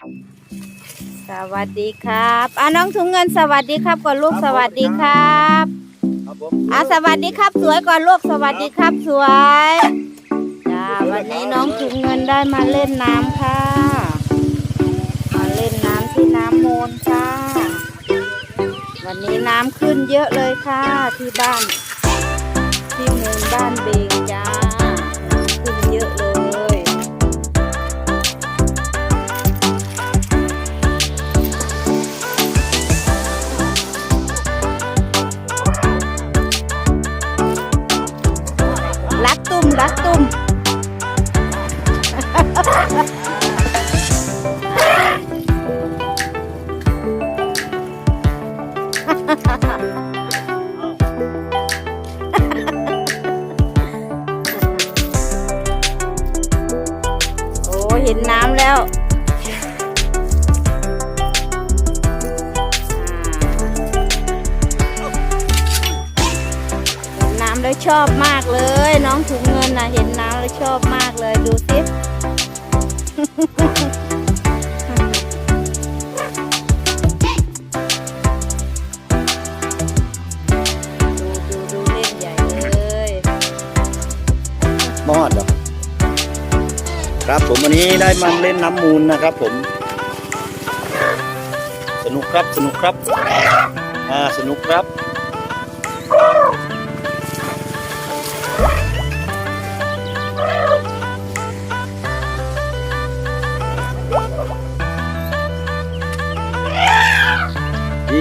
สวัสดีครับอะน้องถุงเงินสวัสดีครับก่อนลูกสวัสดีครับครับผมอะสวัสดีครับ สวยก่อนลูกสวัสดีครับสวยจ้าวันนี้น้องถุงเงินได้มาเล่นน้ำค่ะ มาเล่นน้ำที่น้ำมูลค่ะ วันนี้น้ำขึ้นเยอะเลยค่ะที่บ้าน ที่มูลบ้านเบงจ้า แล้วชอบมากเลย น้องถุงเงินนะเห็นน้ำแล้วชอบมากเลยดูสิดูดูเล่นใหญ่เลยมอดเหรอครับผมวันนี้ได้มาเล่นน้ำมูลนะครับผม สนุกครับสนุกครับอ่าสนุกครับ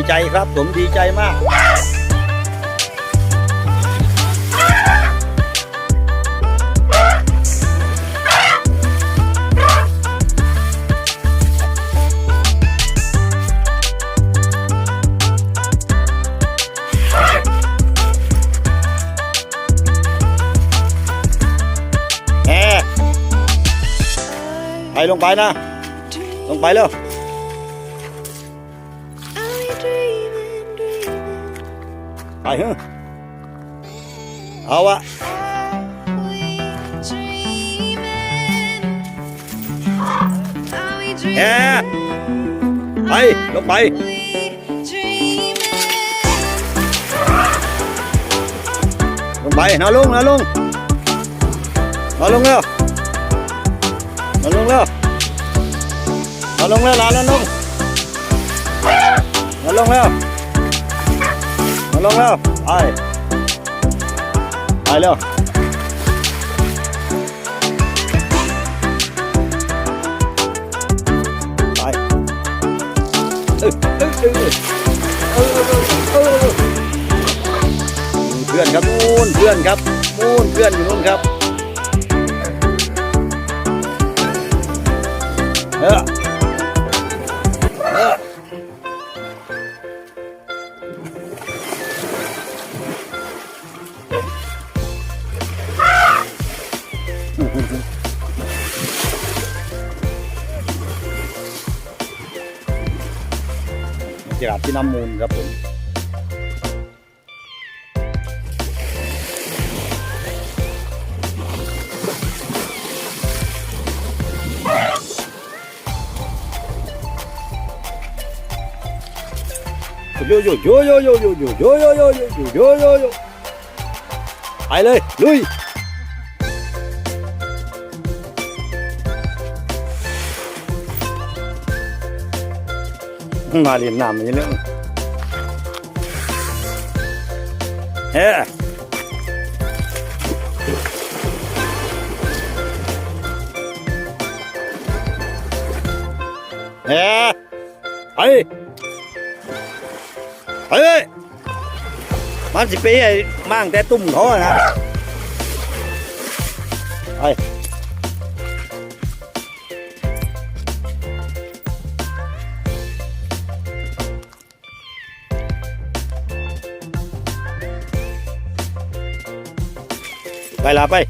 ดีใจครับ ผมดีใจมาก แหมไปลงไปนะ ลงไปเร็ว Ai hả? không ạ. Yeah bay, lúc bay. Lúc bay. Nó luôn nó luôn. Nó luôn nữa nó luôn nữa nó luôn nữa là nó luôn nó luôn nữa ลงแล้วไปไปเร็วไปเพื่อนครับนู่นเพื่อนครับนู่นเพื่อนอยู่นู่นครับเออ ที่น้ำมูลครับผมโยโยโยโยโยโยโยโยโยโยโยโยโยไปเลยลุย มาเรียนน้ำอย่างนี้เลยเฮ้เฮ้ไปเฮ้ยมันสิไปไอ้มั่งแต่ตุ่มเขาอะนะไป là bay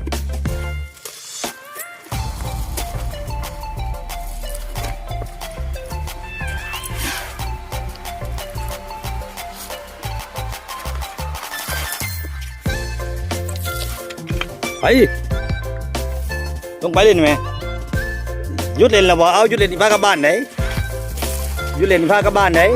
bay không bay lên mẹ. Rút lên là bỏ áo rút lên thì các bạn đấy. Rút lên thì các bạn đấy.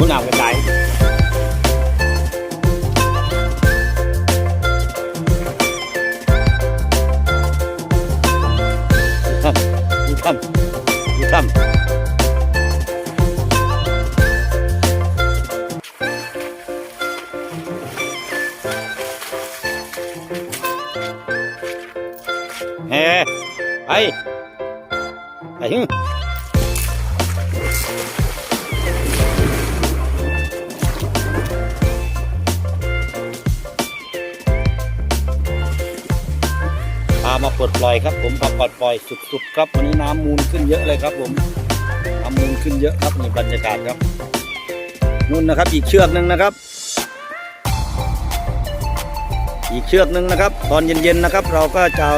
bữa nào mình lại. Thầm thầm thầm Hey, hey, hey. มาปลดปล่อยครับ ผมพาปลดปล่อยสุดๆครับวันนี้น้ำมูลขึ้นเยอะเลยครับ ผมน้ำมูลขึ้นเยอะครับนี่บรรยากาศครับนู่นนะครับ อีกเชือกหนึ่งนะครับ อีกเชือกหนึ่งนะครับ ตอนเย็นๆนะครับ เราก็จะ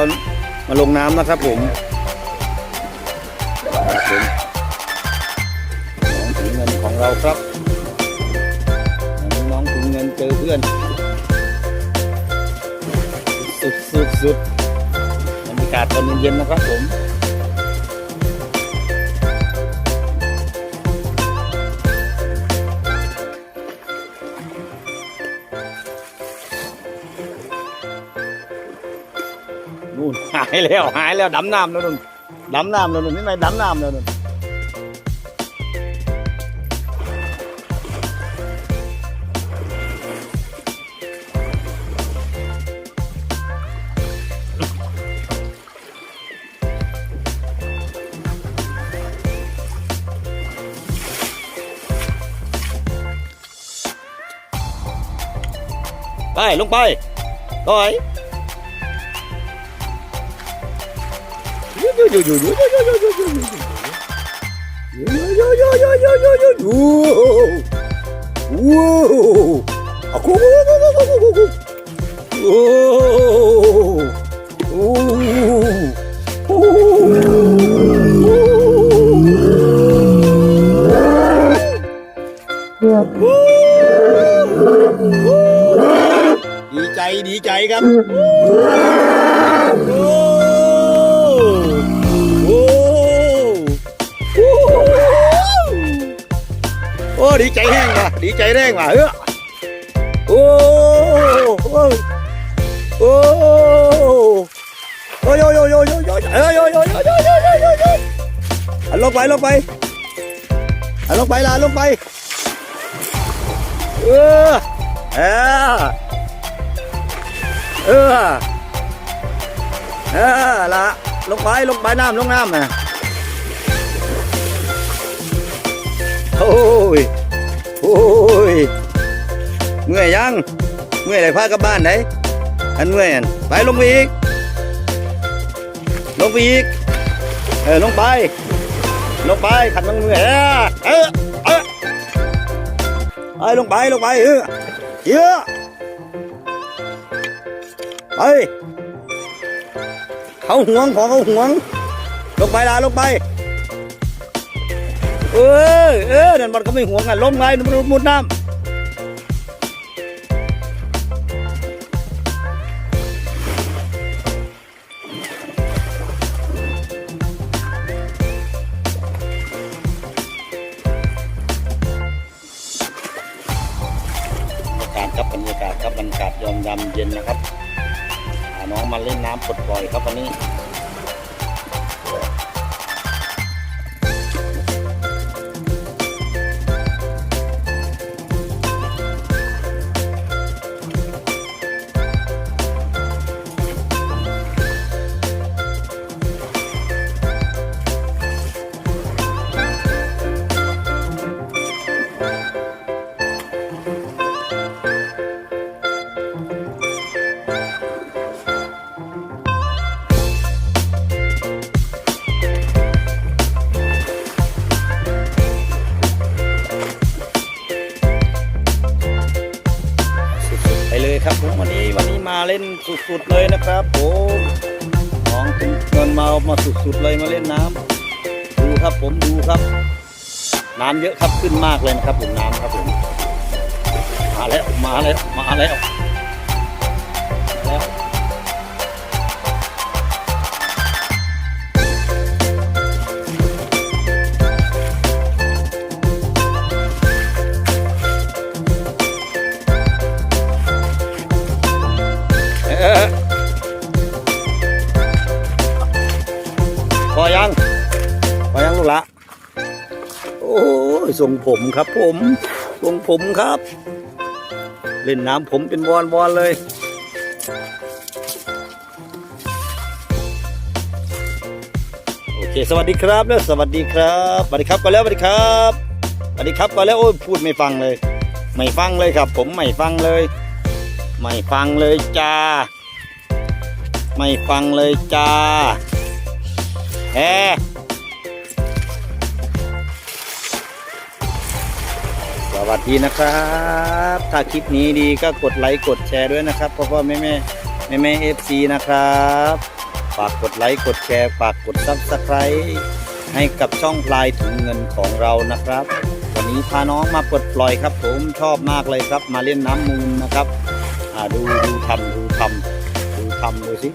มาลงน้ำนะครับ ผมผมน้องถุงเงินของเราครับน้องถุงเงินเจอเพื่อนสุดสุดสุดากาศตอนเย็นๆนะครับผมนู่นหายแล้วหายแล้วดำน้ำแล้วนู่นดำน้ำแล้วนู่นนี่ไงดำน้ำแล้วนู่น ลงไปต่อยว้าวอะคู อ้ดีใจแห้งว่ะดีใจแรงว่ะเฮ้อโอ้โอ้โอ้โอ้ยโยโยโยโยโยโยโยโยโยโยโยโยโยโยอันลงไปลงไปลงไปลาลงไปเออเออเออเออละลงไปลงไปน้ำลงน้ำนะโอ้ย ยเมื่อยยังเมื่อยไหนพากลับบ้านไหนอันเมื่อยอันไปลงไปอีกลงไปอีกเออลงไป ลงไปขัดมันเมื่อยเออเออเออไปลงไปลงไปเออเยอะไปเขาห่วงของเขาห่วง ลงไปลาลงไป เออเออนั่นมันก็ไม่ห่วงกันล้มไงมันมุดน้ำบรรยากาศครับบรรยากาศครับบรรยากาศยอมยำเย็นนะครับน้องมาเล่นน้ำปลดปล่อยครับวันนี้ สุดๆเลยนะครับผมของถึงเงินมาออกมาสุดๆเลยมาเล่นน้ำดูครับผมดูครับ น้ำเยอะครับขึ้นมากเลยนะครับผมน้ำครับผมมาแล้วมาแล้วมาแล้ว ทรงผมครับ ผมทรงผมครับ เล่นน้ำผมเป็นบอลบอลเลย โอเค สวัสดีครับแล้วสวัสดีครับสวัสดีครับก่อนแล้วสวัสดีครับสวัสดีครับก่อนแล้วโอ้ยพูดไม่ฟังเลย ไม่ฟังเลยครับ ผมไม่ฟังเลย ไม่ฟังเลยจ้า ไม่ฟังเลยจ้าแฮ วัสดีนะครับ ถ้าคลิปนี้ดีก็กดไลค์กดแชร์ด้วยนะครับเพราะว่าแม่แม่แม่แม่เอฟซีนะครับฝากกดไลค์กดแชร์ฝากกดซับสไครต์ให้กับช่องพลายถุงเงินของเรานะครับ วันนี้พาน้องมาปลดปล่อยครับ ผมชอบมากเลยครับ มาเล่นน้ำมูลนะครับดูดูทำดูทำดูทำดูสิ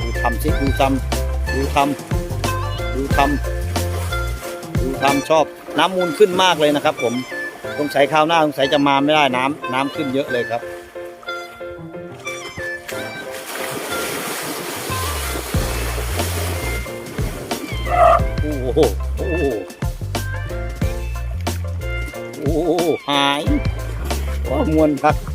ดูทำสิดูทำดูทำดูทำดูทำชอบน้ำมูลขึ้นมากเลยนะครับ ผม สงสัยคราวหน้าสงสัยจะมาไม่ได้น้ำน้ำขึ้นเยอะเลยครับโอ้โหโอ้โหโอ้โหหายว่ามวนครับ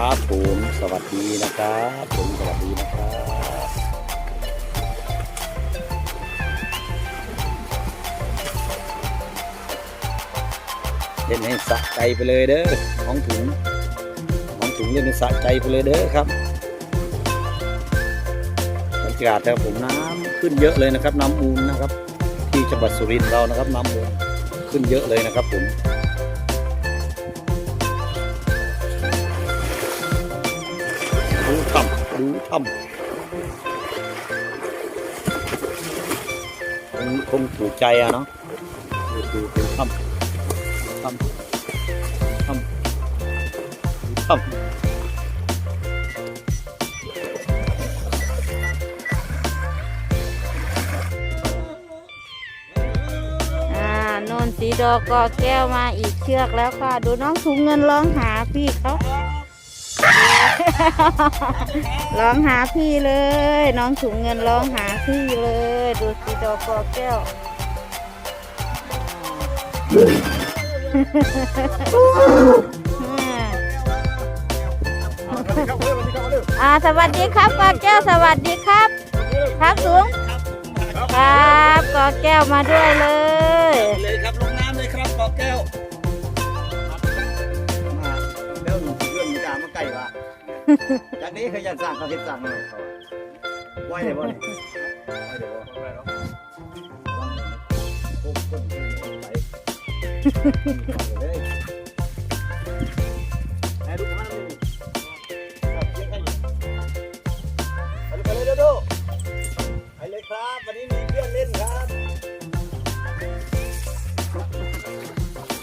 ผมสวัสดีนะครับผมสวัสดีนะครับเล่นให้สะใจไปเลยเด้อของถุงของถุงเล่นให้สะใจไปเลยเด้อครับบรรยากาศนะครับผมน้ำขึ้นเยอะเลยนะครับ น้ำมูลนะครับ ที่จังหวัดสุรินทร์เรานะครับน้ำมูลขึ้นเยอะเลยนะครับผม ดูทำคงคงถูกใจอะเนาะดูดูดูทำทำทำดูทำอ่าโนนสีดอกกอแก้วมาอีกเชือกแล้วค่ะ ดูน้องถุงเงินร้องหาพี่เขา ร้องหาพี่เลย น้องถุงเงินร้องหาพี่เลย ดูสีดอกกอแก้วอ่าสวัสดีครับกอแก้วสวัสดีครับ ครับสูงครับกอแก้วมาด้วยเลยเลยครับลงน้ำเลยครับกอแก้วมาเดี๋ยวหนูเรื่องมีการมาไก่ว่ะ จากนี้เคยอยากสั่งเขาเห็นสั่งมาเลยเขาไหวเลยบ่เนี่ยไหวเลยบ่ไหวแล้วปุ๊บปุ๊บปุ๊บไปเลยให้ดูมาเลยเอาเชียร์กันอยู่ไปเลยไปเลยเด้อๆไปเลยครับ วันนี้มีเพื่อนเล่นครับ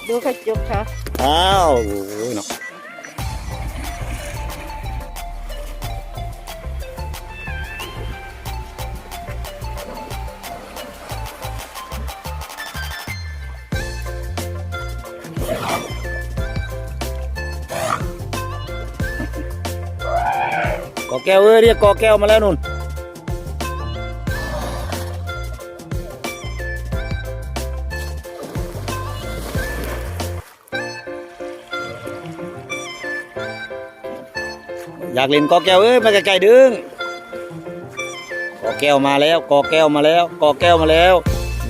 ดูกระจกค่ะอ้าวโอ้ยเนาะ แก้วเอ้ยเรียกกอแก้วมาแล้วนุ่นอยากเล่นกอแก้วเอ้ยมาไกลๆดึงกอแก้วมาแล้วกอแก้วมาแล้วกอแก้วมาแล้ว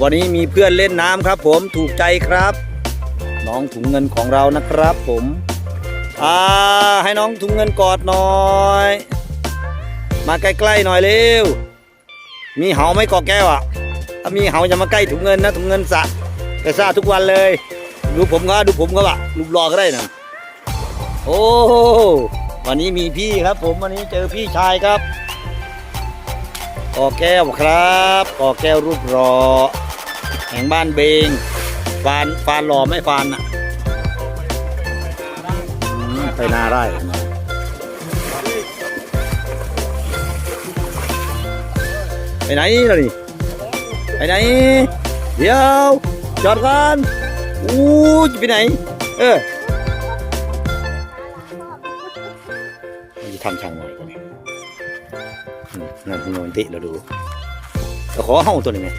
วันนี้มีเพื่อนเล่นน้ำครับ ผมถูกใจครับ น้องถุงเงินของเรานะครับผมอ่าให้น้องถุงเงินกอดหน่อย มาใกล้ๆหน่อยเร็ว มีเหาไหมกอแก้วอะ ถ้ามีเห่าจะมาใกล้ถุงเงินนะถุงเงินสะกระซ่าทุกวันเลย ดูผมก็ดูผมก็ว่ะรูปรอก็ได้นะโอ้วันนี้มีพี่ครับ ผมวันนี้เจอพี่ชายครับกอแก้วครับกอแก้วรูปรอ แห่งบ้านเบงฟานฟานหล่อไม่ฟานอะไปนาไร่ ไปไหนล่ะนี่ไปไหน เดี๋ยว จอดก่อนอู้จะไปไหน เออมันจะทำช่างหน่อยก่อนนี่อืมนั่นพี่นอนติเราดูเราขอห้องตัวนี้ไหม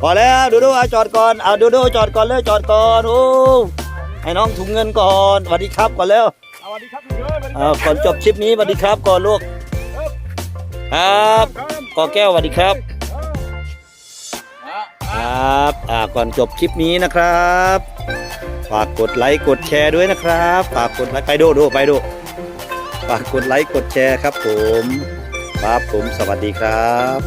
พอแล้วดูดูเอาจอดก่อนเอาดูดูจอดก่อนเลยจอดก่อนโอ้ให้น้องถุงเงินก่อนสวัสดีครับก่อนแล้วส วัสดีครับทุกคนเอาก่อนจบคลิปนี้สวัสดีครับก่อนลูกครับกอแก้วสวัสดีครับครับอ่าก่อนจบคลิปนี้นะครับฝากกดไลค์กดแชร์ด้วยนะครับฝากกดไลค์ไปดูดูไปดูฝากกดไลค์กดแชร์ครับผมครับผมสวัสดีครับ